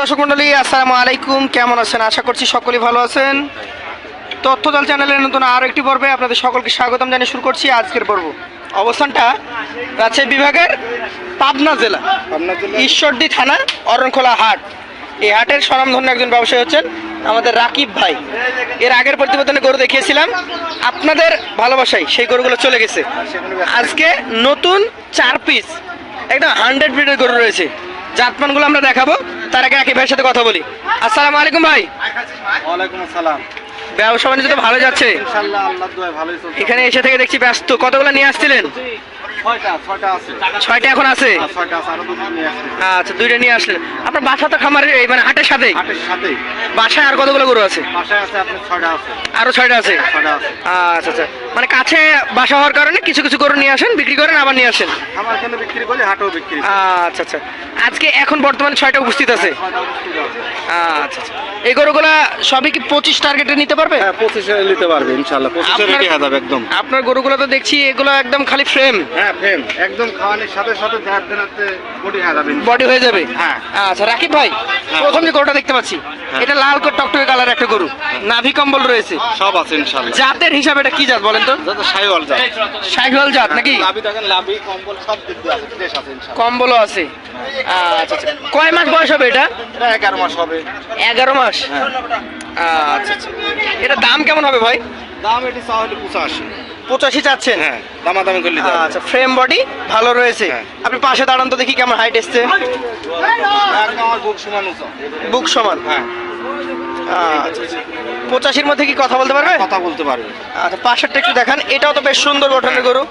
দর্শক মন্ডলী আসসালামু আলাইকুম। কেমন আছেন? আশা করছি সকলেই ভালো আছেন। তথ্যদল চ্যানেলের নতুন আরও একটি পর্বে আপনাদের সকলকে স্বাগতম জানিয়ে শুরু করছি আজকের পর্ব। অবস্থানটা রাজশাহী বিভাগের পাবনা জেলা ঈশ্বরদী থানা অরণখোলা হাট। এই হাটের স্বনামধন্য একজন ব্যবসায়ী হচ্ছেন আমাদের রাকিব ভাই। এর আগের প্রতিবেদনে গরু দেখিয়েছিলাম। আপনাদের ভালোবাসায় সেই গরুগুলো চলে গেছে। আজকে নতুন চার পিস একদম হান্ড্রেড ব্রিডের গরু রয়েছে। জাতমানগুলো আমরা দেখাবো। তার আগে রাকিব ভাইয়ের সাথে কথা বলি। আসসালামু আলাইকুম ভাই। ওয়ালাইকুম আসসালাম। ব্যবসা বাণিজ্য তো ভালো যাচ্ছে। ইনশাআল্লাহ আল্লাহ দোয়ায় ভালোই চলছে। এখানে এসে থেকে দেখছি ব্যস্ত। কতগুলো নিয়ে আসছিলেন? ছয়টা এখন আছে? ছয়টা আছে। আরও দুটো নিয়ে আসছে। আচ্ছা দুইটা নিয়ে আসলেন। আপনার বাসা তো খামারের এই মানে হাটের সাথে? বাসায় আর কতগুলো গরু আছে। আরও ছয়টা আছে? ছয়টা আছে। আচ্ছা আচ্ছা। মানে কাছে বাসা হওয়ার কারণে কিছু কিছু গরু নিয়ে আসেন বিক্রি করেন আবার নিয়ে আসেন। আমার এখানে বিক্রি করি হাটেও বিক্রি আচ্ছা আচ্ছা। আজকে এখন বর্তমানে ছয়টা উপস্থিত আছে? ছয়টা উপস্থিত আছে। আচ্ছা আচ্ছা। এই গরুগুলা সবই কি পঁচিশ টার্গেটে নিতে পারবে? হ্যাঁ পঁচিশে নিতে পারবে পঁচিশে হয়ে যাবে একদম। আপনার গরুগুলো তো দেখছি এগুলো একদম খালি ফ্রেম হ্যাঁ ফেম একদম খাওয়ানোর সাথে সাথে দেড় দিনাতে বডি হয়ে যাবে। বডি হয়ে যাবে? হ্যাঁ। আচ্ছা রাকিব ভাই প্রথম যে গরুটা দেখতে পাচ্ছি এটা লাল করে টকটকে কালার একটা গরু। নাভি কম্বল রয়েছে। সব আছে ইনশাআল্লাহ। জাতের হিসাবে এটা কি জাত বলেন? তো সাইওয়াল জাত। নাকি? লাভি দেখেন লাভি কম্বল সব দিক দিয়ে আছে ফ্রেশ আছে ইনশাআল্লাহ। কম্বলও আছে। আচ্ছা আচ্ছা। কয় মাস বয়স হবে এটা? মাস হবে। এগারো মাস? হ্যাঁ। আচ্ছা আচ্ছা। এটা দাম কেমন হবে ভাই? দাম এটি পঁচাশি। চাচ্ছেন? হ্যাঁ দামাদামি করলে আচ্ছা ফ্রেম বডি ভালো রয়েছে। হ্যাঁ। আপনি পাশে দাঁড়ান তো দেখি কেমন হাইট এসছে। বুক সমান বুক সমান? হ্যাঁ। পঁচাশির মধ্যে কি কথা বলতে পারবে? কথা বলতে পারবে। আচ্ছা পাশেরটা একটু দেখান। এটাও তো বেশ সুন্দর গঠনের গরু।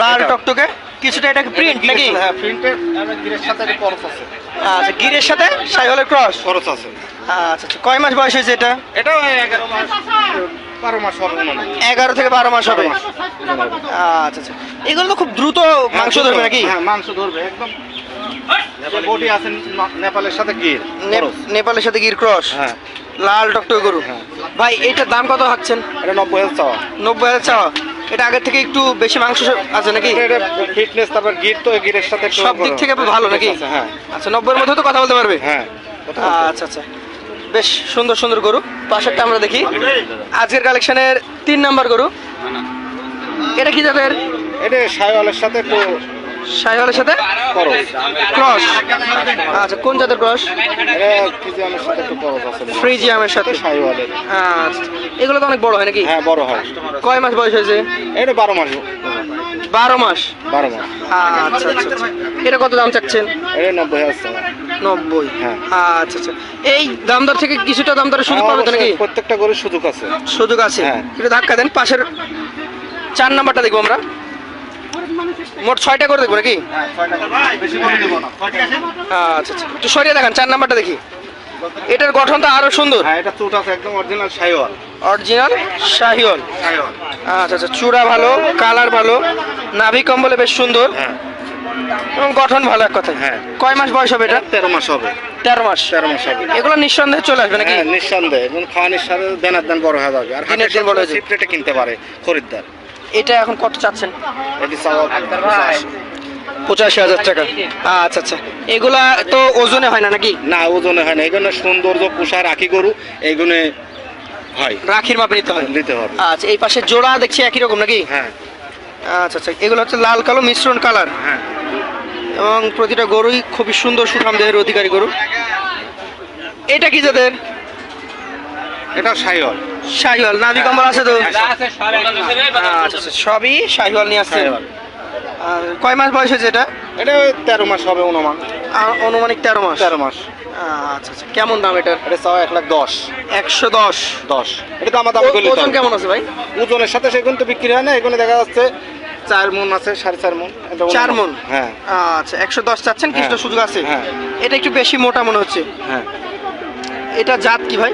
লাল টকটকে। কিছুটা এটা প্রিন্ট নাকি? হ্যাঁ প্রিন্টের গিরের সাথে আছে। আচ্ছা গিরের সাথে সাইহলের ক্রস আছে। আচ্ছা আচ্ছা। কয় মাস বয়স হয়েছে এটা? এটাও এগারো মাস বারো মাস হবে এগারো থেকে বারো মাস হবে। আচ্ছা আচ্ছা। এগুলো তো খুব দ্রুত মাংস ধরবে নাকি? হ্যাঁ মাংস ধরবে একদম। নেপালের সাথে গির নেপালের সাথে গির ক্রস? হ্যাঁ। লাল টকটকে গরু? হ্যাঁ। ভাই এটার দাম কত হাঁকছেন এটা নব্বই হাজার চাওয়া। নব্বই হাজার চাওয়া? এটা আগের থেকে একটু বেশি মাংস আছে নাকি? এটা ফিটনেস তারপর গির তো গিরের সাথে সব দিক থেকে ভালো নাকি? হ্যাঁ। আচ্ছা নব্বইয়ের মধ্যে তো কথা বলতে পারবে? হ্যাঁ কথা আচ্ছা আচ্ছা। বেশ সুন্দর সুন্দর গরু। পাশেরটা আমরা দেখি। আজকের কালেকশনের তিন নাম্বার গরু। এটা কি জাতের? এটা সাইওয়ালের সাথে একটু সাথে? ক্রস আচ্ছা কোন জাতের ক্রস এটা ফ্রিজিয়ামের সাথে। সাইওয়ালের আচ্ছা এগুলো তো অনেক বড় হয় নাকি? হ্যাঁ বড় হয়। কয় মাস বয়স হয়েছে? এটা বারো মাস। বারো মাস? বারো মাস। আচ্ছা আচ্ছা আচ্ছা। এটা কত দাম চাচ্ছেন? এটা নব্বই হাজার নব্বই। হ্যাঁ। আচ্ছা আচ্ছা। এই দাম দর থেকে কিছুটা দাম দরের সুযোগ পাবে নাকি? প্রত্যেকটা গরুর সুযোগ আছে। সুযোগ আছে। হ্যাঁ। একটু ধাক্কা দেন পাশের চার নাম্বারটা দেখব আমরা। মোট ছয়টা করে দেখব নাকি? না। আচ্ছা আচ্ছা। একটু সরিয়ে দেখান চার নাম্বারটা দেখি। এটার গঠন তো আরও সুন্দর। হ্যাঁ এটা চুট একদম অরিজিনাল সাইওয়াল অরিজিনাল শাহিওল আচ্ছা আচ্ছা চূড়া ভালো কালার ভালো নাভি কম্বলে বেশ সুন্দর। হ্যাঁ। এবং গঠন ভালো এক কথায়। হ্যাঁ। কয় মাস বয়স হবে এটা? তেরো মাস হবে। তেরো মাস। তেরো মাস হবে। এগুলো নিঃসন্দেহে চলে আসবে নাকি? হ্যাঁ নিঃসন্দেহে। এবং খাওয়ানোর সাথে দেনার দেন বড় হয়ে যাবে। আর দিনের দিন বড় হয়ে কিনতে পারে খরিদ্দার। এটা এখন কত চাচ্ছেন? পঁচাশি। হাজার টাকা। আচ্ছা আচ্ছা। এগুলা তো ওজনে হয় না নাকি? না ওজনে হয় না। এগুলো সৌন্দর্য পোষা রাখি গরু এইগুলো হয়। রাখির মাপে নিতে হয় নিতে হবে। আচ্ছা এই পাশে জোড়া দেখছি একই রকম নাকি? হ্যাঁ। আচ্ছা আচ্ছা। এগুলো হচ্ছে লাল কালো মিশ্রণ কালার। হ্যাঁ। এবং প্রতিটা গরুই খুবই সুন্দর সুঠাম দেহের অধিকারী গরু। এটা কি যাদের এটা সাইওয়াল শাহিওয়াল নাভি কম্বল আছে তো? আচ্ছা আচ্ছা সবই। শাহিওয়াল নিয়ে আসছে। কয় মাস বয়স হয়েছে এটা? এটা তেরো মাস হবে অনুমান। আনুমানিক তেরো মাস? তেরো মাস। আচ্ছা আচ্ছা কেমন দাম এটার? এটা এক লাখ দশ। একশো দশ। দশ। এটা তো আমার দাম ওজন কেমন আছে ভাই? ওজনের সাথে তো বিক্রি হয় না এগুলো দেখা যাচ্ছে চার মন আছে সাড়ে চার মন। চার? হ্যাঁ। আচ্ছা একশো দশ চাচ্ছেন কিছুটা হ্যাঁ, সুযোগ আছে? হ্যাঁ। এটা একটু বেশি মোটা মনে হচ্ছে। হ্যাঁ। এটা জাত কি ভাই?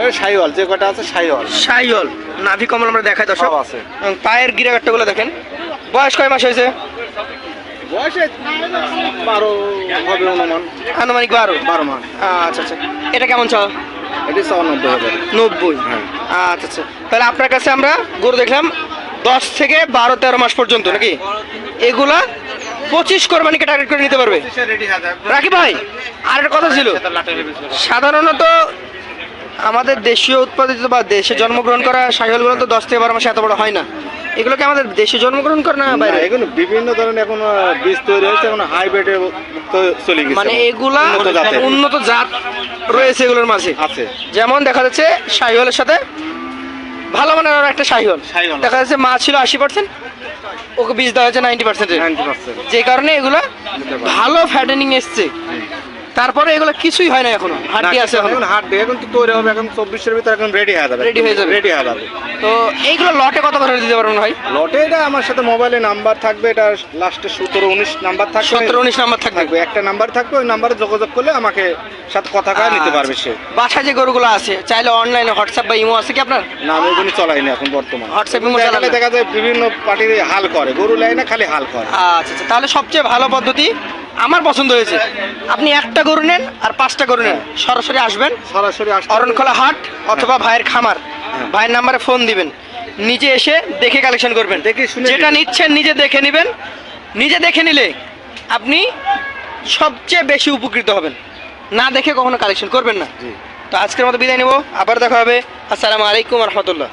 এটা সাইওয়াল যে কটা আছে সাইওয়াল শাহিওয়াল নাভি কমল আমরা দেখাই দর্শক। সব আছে। পায়ের গিরাগাট্টাগুলো দেখেন। বয়স কয় মাস হয়েছে? বারো আনুমানিক বারো? বারো মাস। আচ্ছা আচ্ছা। এটা কেমন চাও এটি নব্বই হাজার নব্বই? হ্যাঁ। আচ্ছা আচ্ছা। তাহলে আপনার কাছে আমরা গরু দেখলাম দশ থেকে বারো তেরো মাস পর্যন্ত নাকি? এগুলা পঁচিশ কোরবানিকে টার্গেট করে নিতে পারবে? রাকিব ভাই আর একটা কথা ছিল সাধারণত আমাদের দেশীয় উৎপাদিত বা দেশে জন্মগ্রহণ করা সাইকেলগুলো তো দশ থেকে বারো মাসে এত বড় হয় না। এগুলো কি আমাদের দেশে জন্মগ্রহণ করে না বাইরে? এগুলো বিভিন্ন ধরনের এখন বীজ তৈরি হয়েছে এখন হাইব্রিডে চলে গেছে। মানে এগুলা উন্নত জাত রয়েছে এগুলোর মাঝে। আছে। যেমন দেখা যাচ্ছে শাহিওয়ালের সাথে ভালো মানের আরও একটা শাহিওয়াল। শাহিওয়াল। দেখা যাচ্ছে মা ছিল আশি পার্সেন্ট ওকে বীজ দেওয়া হয়েছে নাইনটি পার্সেন্ট যে কারণে এগুলা ভালো ফ্যাটেনিং এসছে। তারপরে এগুলো কিছুই হয় না এখনও। হাড্ডি আছে এখন। হাট দিয়ে এখন তো তৈরি হবে এখন চব্বিশের ভিতরে এখন রেডি হয়ে যাবে। রেডি হয়ে যাবে। রেডি হয়ে যাবে। তো এইগুলো লটে কত করে দিতে পারবেন ভাই? লটে এটা আমার সাথে মোবাইলে নাম্বার থাকবে এটা লাস্টে সতেরো উনিশ নাম্বার থাকবে। সতেরো উনিশ নাম্বার থাকবে। একটা নাম্বার থাকবে ওই নাম্বারে যোগাযোগ করলে আমাকে সাথে কথা কয়ে নিতে পারবে সে। বাসায় যে গরুগুলো আছে চাইলে অনলাইনে হোয়াটসঅ্যাপ বা ইমো আছে কি আপনার? না আমি ওগুলো চলাইনি এখন বর্তমান। হোয়াটসঅ্যাপ ইমো না? দেখা যায় বিভিন্ন পার্টির হাল করে গরু লাই না খালি হাল করে। আচ্ছা আচ্ছা। তাহলে সবচেয়ে ভালো পদ্ধতি? আমার পছন্দ হয়েছে। আপনি একটা গরু নেন আর পাঁচটা গরু নেন। সরাসরি আসবেন। সরাসরি অরণখোলা হাট অথবা ভাইয়ের খামার। ভাইয়ের নাম্বারে ফোন দিবেন। নিজে এসে দেখে কালেকশন করবেন। যেটা নিচ্ছেন নিজে দেখে নেবেন। নিজে দেখে নিলে আপনি সবচেয়ে বেশি উপকৃত হবেন। না দেখে কখনো কালেকশন করবেন না। তো আজকের মতো বিদায় নেব। আবার দেখা হবে। আসসালামু আলাইকুম রহমতুল্লাহ।